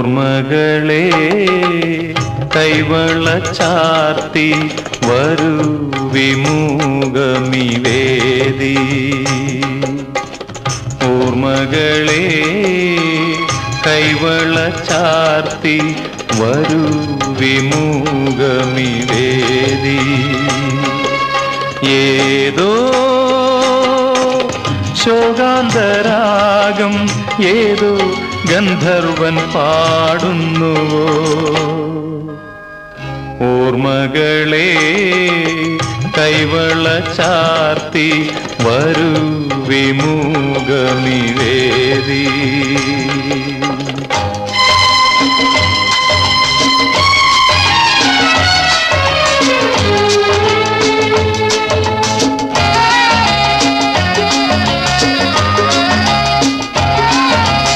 ഓർമ്മകളെ കൈവള ചാർത്തി വരൂ വിമുഖമിവേദി ഓർമ്മകളെ കൈവള ചാർത്തി വരൂ വിമുഖമിവേദി ഏതോ ശോകാന്തരാഗം ഏതോ ഗന്ധർവൻ പാടുന്നുവോ? ഓർമ്മകളെ കൈവള ചാർത്തി വരൂ